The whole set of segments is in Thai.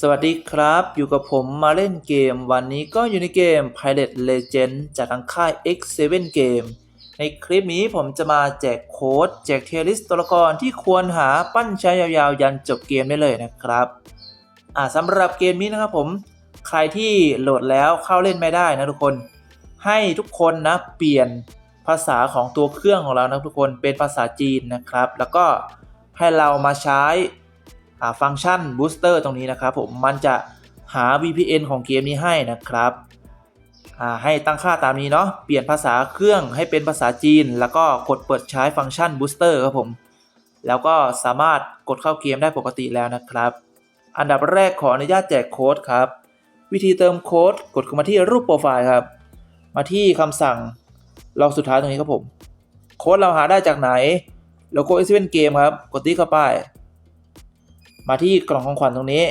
สวัสดีครับ อยู่กับผมมาเล่นเกม วันนี้ก็อยู่ในเกม Pirate Legend จากทางค่าย X7 Game ในคลิปนี้ผมจะมาแจกโค้ด แจกเทลิสตัวละครที่ควรหาปั้นใช้ยาวๆ ยันจบเกมได้เลยนะครับอ่าสำหรับเกมนี้นะครับผม ใครที่โหลดแล้วเข้าเล่นไม่ได้นะทุกคน ให้ทุกคนนะเปลี่ยนภาษาของตัวเครื่องของเรานะทุกคนเป็นภาษาจีนนะครับ แล้วก็ให้เรามาใช้ ฟังก์ชันบูสเตอร์ตรงนี้นะครับผมมันจะหา VPN ของเกมนี้ให้นะครับให้ตั้งค่าตามนี้เนาะเปลี่ยนภาษาเครื่องให้เป็นภาษาจีน แล้วก็กดเปิดใช้ฟังก์ชันบูสเตอร์ครับผมแล้วก็สามารถกดเข้าเกมได้ปกติแล้วนะครับ อันดับแรกขออนุญาตแจกโค้ดครับ วิธีเติมโค้ดกดเข้ามาที่รูปโปรไฟล์ครับ มาที่คำสั่งลองสุดท้ายตรงนี้ครับผม โค้ดเราหาได้จากไหนโลโก้ S7 เกมครับ กดที่เข้าไป มาที่กล่องของขวัญตรงนี้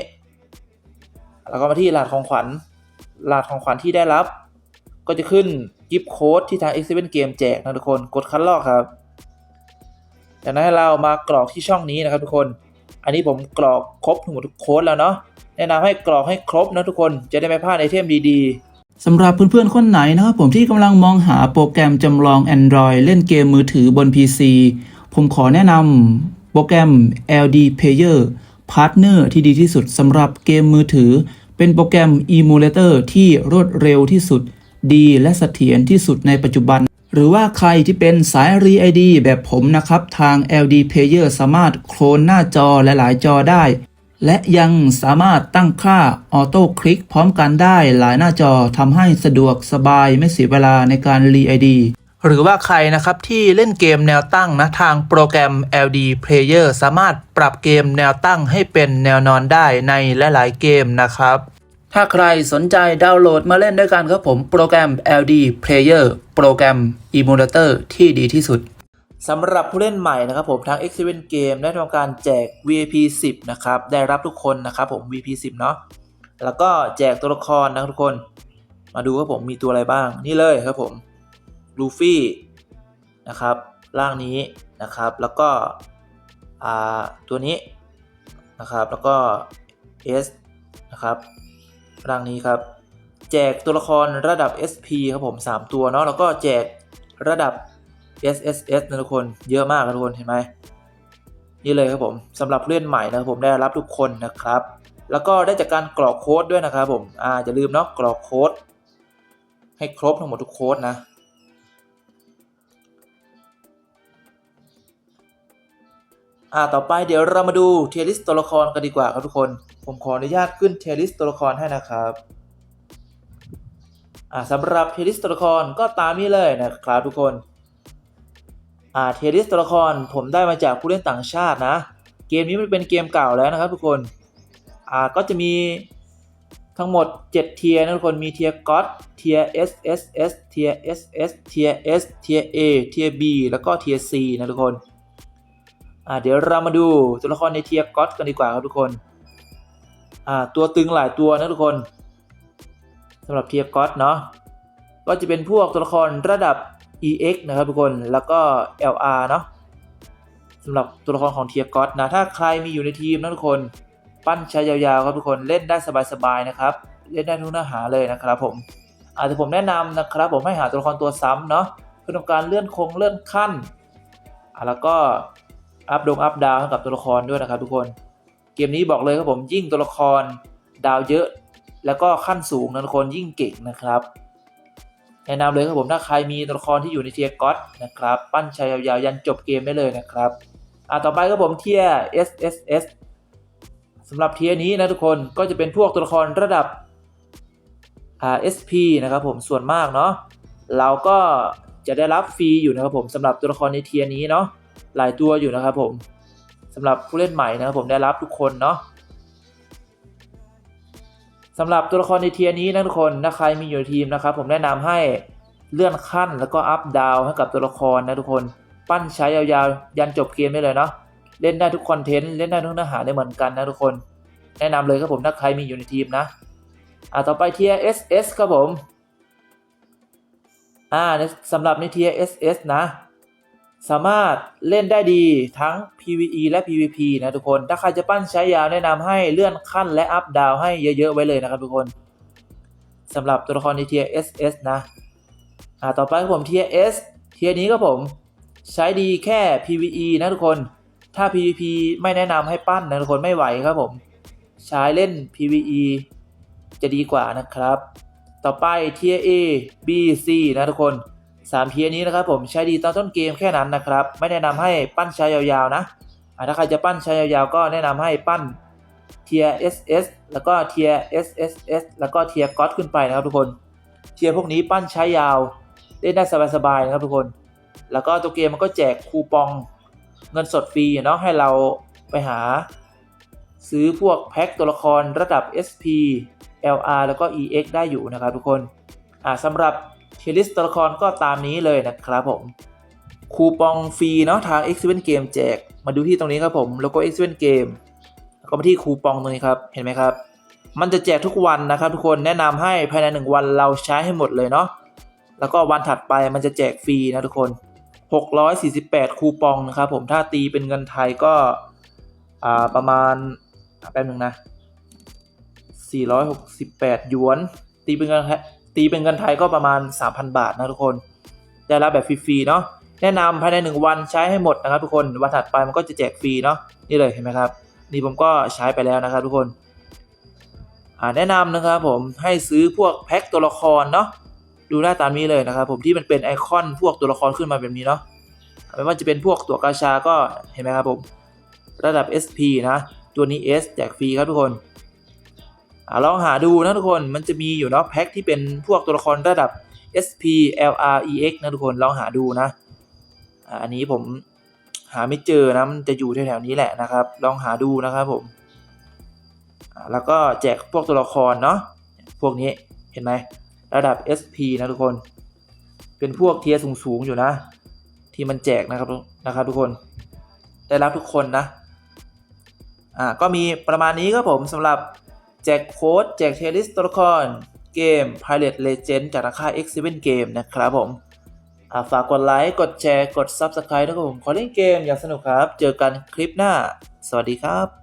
แล้วก็มาที่รหัสของขวัญรหัสของขวัญที่ได้รับ ก็จะขึ้นกิฟต์โค้ดที่ทาง X7 เกมแจกนะทุกคนกดคัดลอกครับจากนั้นให้เรามากรอกที่ช่องนี้นะครับทุกคน อันนี้ผมกรอกครบทั้งหมดทุกโค้ดแล้วเนาะแนะนำให้กรอกให้ครบนะทุกคนจะได้ไม่พลาดไอเทมดีๆสำหรับเพื่อนๆคนไหนนะครับผมที่กำลังมองหาโปรแกรมจำลอง Android เล่นเกมมือถือบน PC ผมขอแนะนำโปรแกรม LD Player Partner ที่ดีที่สุดสำหรับเกมมือถือ เป็นโปรแกรม Emulator ที่รวดเร็วที่สุด ดีและเสถียรที่สุดในปัจจุบัน หรือว่าใครที่เป็นสาย r e ID แบบผมนะครับ ทาง LD Player สามารถโคลนหน้าจอและหลายจอได้ และยังสามารถตั้งค่าออโต้คลิกพร้อมกันได้หลายหน้าจอทำให้สะดวกสบายไม่เสียเวลาในการรีไอดี หรือว่าใครนะครับที่เล่นเกมแนวตั้งนะทางโปรแกรม LD Player สามารถปรับเกมแนวตั้งให้เป็นแนวนอนได้ในหลายๆเกมนะครับ ถ้าใครสนใจดาวน์โหลดมาเล่นด้วยกันครับผมโปรแกรม LD Player โปรแกรม Emulator ที่ดีที่สุดสำหรับผู้เล่นใหม่นะครับผมทาง X7 Game ได้ทำการแจก VIP 10 นะครับ ได้รับทุกคนนะครับผม VIP 10 เนาะแล้วก็แจกตัวละครนะทุกคน มาดูครับผมมีตัวอะไรบ้างนี่เลยครับผม ลูฟี่นะครับร่างนี้นะครับแล้วก็ตัวนี้นะครับแล้วก็ S นะครับร่างนี้ครับ แจกตัวละครระดับ SP ครับผม 3 ตัวเนาะแล้วก็แจกระดับ SSS นะทุกคนเยอะมากนะทุกคนเห็นไหมนี่เลยครับผมสำหรับเลื่อนใหม่นะครับผมได้รับทุกคนนะครับ แล้วก็ได้จากการกรอกโค้ดด้วยนะครับผมอ่าอย่าลืมเนาะกรอกโค้ดให้ครบทั้งหมดทุกโค้ดนะ อ่าต่อไปเดี๋ยวเรามาดูเทลิสตัวละครกันดีกว่าครับทุกคน ผมขออนุญาตขึ้นเทลิสตัวละครให้นะครับอ่าสำหรับเทลิสตัวละครก็ตามนี้เลยนะครับทุกคนอ่าเทลิสตัวละครผมได้มาจากผู้เล่นต่างชาตินะ เกมนี้มันเป็นเกมเก่าแล้วนะครับทุกคนอ่าก็จะมีทั้งหมด 7 เทียนะทุกคนมีเทียก็อตเทีย S S S เทีย S S เทีย S เทีย A เทีย B แล้วก็เทีย C นะทุกคน อ่าเดี๋ยวเรามาดูตัวละครในเทียร์ก็อตกันดีกว่าครับทุกคนอ่าตัวตึงหลายตัวนะทุกคนสำหรับเทียร์ก็อตเนาะก็จะเป็นพวกตัวละครระดับ EX นะครับทุกคนแล้วก็ LR เนาะสำหรับตัวละครของเทียร์ก็อตนะถ้าใครมีอยู่ในทีมนะทุกคนปั้นใช้ยาวๆครับทุกคนเล่นได้สบายๆนะครับเล่นได้ทุกเนื้อหาเลยนะครับผมอาจจะผมแนะนำนะครับ ผมให้หาตัวละครตัวซ้ำเนาะเพื่อการเลื่อนคงเลื่อนขั้นอะแล้วก็ อัพดงอัพดาวให้กับตัวละครด้วยนะครับทุกคน เกมนี้บอกเลยครับผมยิ่งตัวละครดาวเยอะ แล้วก็ขั้นสูงนะทุกคนยิ่งเก่งนะครับ แนะนำเลยครับผมถ้าใครมีตัวละครที่อยู่ในเทียร์ก็อตนะครับ ปั้นช้ยยาวๆยันจบเกมได้เลยนะครับอะต่อไปครับผมเทียร์ SSS สำหรับเทียร์นี้นะทุกคนก็จะเป็นพวกตัวละครระดับอ่า SP นะครับผมส่วนมากเนาะเราก็จะได้รับฟรีอยู่นะครับผมสำหรับตัวละครในเทียร์นี้เนาะ หลายตัวอยู่นะครับผมสำหรับผู้เล่นใหม่นะครับผมได้รับทุกคนเนาะสำหรับตัวละครในเทียนี้นะทุกคนถ้าใครมีอยู่ในทีมนะครับผมแนะนำให้เลื่อนขั้นแล้วก็อัพดาวให้กับตัวละครนะทุกคน ปั้นใช้ยาวๆ ยันจบเกมได้เลยเนาะเล่นได้ทุกคอนเทนต์เล่นได้ทุกเนื้อหาได้เหมือนกันนะทุกคน แนะนำเลยครับผมถ้าใครมีอยู่ในทีมนะอ่าต่อไปเทีย SS ครับผมอ่าสำหรับในเทีย SS นะ สามารถเล่นได้ดีทั้ง PVE และ PVP นะทุกคน ถ้าใครจะปั้นใช้ยาวแนะนำให้เลื่อนขั้นและอัพดาวให้เยอะๆไว้เลยนะครับทุกคนสำหรับตัวละครในเทีย SS นะ อ่า ต่อไปครับผม Tier S เทียนี้ก็ผมใช้ดีแค่ PVE นะทุกคน ถ้า PVP ไม่แนะนำให้ปั้นนะทุกคนไม่ไหวครับผม ใช้เล่น PVE จะดีกว่านะครับ ต่อไป Tier A B C นะทุกคน 3เทียนี้นะครับผมใช้ดีตอนต้นเกมแค่นั้นนะครับ ไม่แนะนำให้ปั้นใช้ยาวๆนะถ้าใครจะปั้นใช้ยาวๆก็แนะนำให้ปั้น Tier SS แล้วก็ Tier SSS แล้วก็ Tier God ขึ้นไปนะครับทุกคน เทียร์พวกนี้ปั้นใช้ยาวเล่นได้สบายๆนะครับทุกคน แล้วก็ตัวเกมมันก็แจกคูปองเงินสดฟรีเนาะให้เราไปหา ซื้อพวกแพ็คตัวละครระดับ SP LR แล้วก็ EX ได้อยู่นะครับทุกคนอ่าสำหรับ เทลิสตัวละครก็ตามนี้เลยนะครับผมคูปองฟรีเนาะทาง X7 Game แจก มาดูที่ตรงนี้ครับผมแล้วก็ X7 Game แล้วก็มาที่คูปองตรงนี้ครับเห็นไหมครับ มันจะแจกทุกวันนะครับ ทุกคนแนะนำให้ภายใน 1 วันเราใช้ให้หมดเลยเนาะแล้วก็วันถัดไปมันจะแจกฟรีนะทุกคน 648 คูปองนะครับผมถ้าตีเป็นเงินไทยก็อ่าประมาณแป๊บนึงนะ468หยวน ตีเป็นเงินไทย ตีเป็นเงินไทยก็ประมาณ 3,000 บาทนะทุกคน ได้รับแบบฟรีๆเนาะแนะนำภายใน 1 วันใช้ให้หมดนะครับทุกคนวันถัดไปมันก็จะแจกฟรีเนาะนี่เลยเห็นไหมครับ นี่ผมก็ใช้ไปแล้วนะครับทุกคนแนะนำนะครับผมให้ซื้อพวกแพ็คตัวละครเนาะดูหน้าตามนี้เลยนะครับผมที่มันเป็นไอคอนพวกตัวละครขึ้นมาแบบนี้เนาะไม่ว่าจะเป็นพวกตัวกาชาก็เห็นไหมครับผม ระดับ SP นะ ตัวนี้ S แจกฟรีครับทุกคน ลองหาดูนะทุกคนมันจะมีอยู่เนาะแพ็คที่เป็นพวกตัวละครระดับ SP LR EX นะทุกคนลองหาดูนะอันนี้ผมหาไม่เจอนะมันจะอยู่แถวๆนี้แหละนะครับ ลองหาดูนะครับผมแล้วก็แจกพวกตัวละครเนาะพวกนี้เห็นไหมระดับ SP นะทุกคน เป็นพวกเทียร์สูงๆอยู่นะ ที่มันแจกนะครับนะครับทุกคนได้รับทุกคนนะอ่าก็มีประมาณนี้ครับผมสำหรับ แจกโค้ดแจกเทลิสตัวละคร เกม Pilot Legend จากราคา X7 Game นะครับผมฝากกดไลค์ กดแชร์ กด Subscribe นะครับผม ขอเล่นเกมอย่างสนุกครับ เจอกันคลิปหน้า สวัสดีครับ